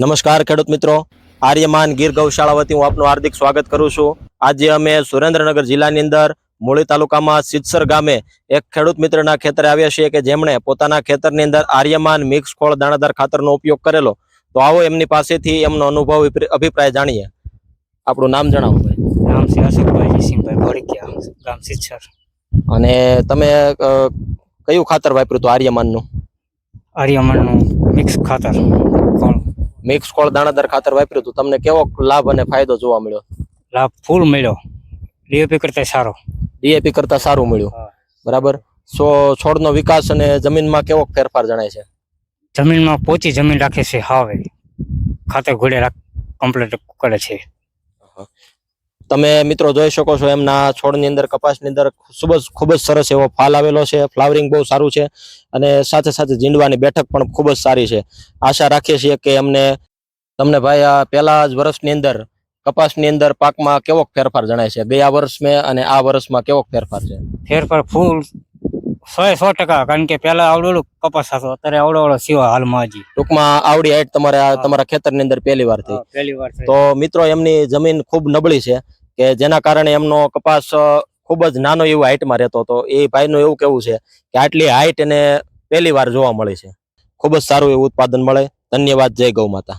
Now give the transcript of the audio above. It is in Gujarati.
નમસ્કાર ખેડૂત મિત્રો. આર્યમાન ગીર ગૌશાળા વતી હું આપનું હાર્દિક સ્વાગત કરું છું. આજે અમે સુરેન્દ્રનગર જિલ્લાની અંદર મૂળી તાલુકામાં સિદ્સર ગામે એક ખેડૂત મિત્રના ખેતરે આવ્યા છીએ કે જેમણે પોતાના ખેતરની અંદર આર્યમાન મિક્સ ખોળ દાણાદાર ખાતરનો ઉપયોગ કરેલો. તો આવો એમની પાસેથી એમનો અનુભવ અભિપ્રાય જાણીએ. આપણું નામ જણાવો ભાઈ. નામ છે અશોકભાઈ જયસિંહભાઈ ભોળકિયા ગામ સિચ્છર અને તમે કયું ખાતર વાપર્યું હતું આર્યમાનનું? આર્યમાનનું મિક્સ ખાતર કોણ મિક્સ ખોળ દાણાદાર ખાતર વાપર્યું હતું. તમને કેવો લાભ અને ફાયદો જોવા મળ્યો? લાભ ફૂલ મળ્યો. ડીએપી કરતા સારો. ડીએપી કરતા સારું મળ્યું. બરાબર? સો છોડનો વિકાસ અને જમીનમાં કેવો ફેરફાર જણાય છે? જમીનમાં પોચી જમીન રાખે છે હાવે. ખાતર ઘોડે કમ્પ્લીટ કરે છે. તમે મિત્રો જોઈ શકો છો એમના છોડની અંદર કપાસની અંદર ખૂબ જ ખૂબ જ સરસ એવો ફાલ આવેલો છે. ફ્લાવરિંગ બહુ સારું છે અને સાથે સાથે જીંડવાની બેઠક પણ ખૂબ જ સારી છે. આશા રાખીએ છીએ કે એમને તમને ભાઈ આ પહેલા જ વર્ષની અંદર કપાસની અંદર પાકમાં કેવો ફેરફાર જણાય છે? ગયા વર્ષમાં અને આ વર્ષમાં કેવો ફેરફાર છે? ફેરફાર ફૂલ સો સો ટકા કારણ કે પેલા આવડોડું કપાસ હતો અત્યારે આવડો આવડો સીવા હાલમાં હજી. ટૂંકમાં આવડી હાઈટ તમારે તમારા ખેતરની અંદર પહેલી વાર થઈ. પહેલી વાર તો મિત્રો એમની જમીન ખૂબ નબળી છે. કે જેના કારણે એમનો કપાસ ખૂબ જ નાનો એવો હાઇટમાં રહેતો હતો. એ ભાઈનું એવું કેવું છે કે આટલી હાઇટ એને પહેલી વાર જોવા મળી છે. ખૂબ જ સારું એવું ઉત્પાદન મળે. ધન્યવાદ. જય ગૌ માતા.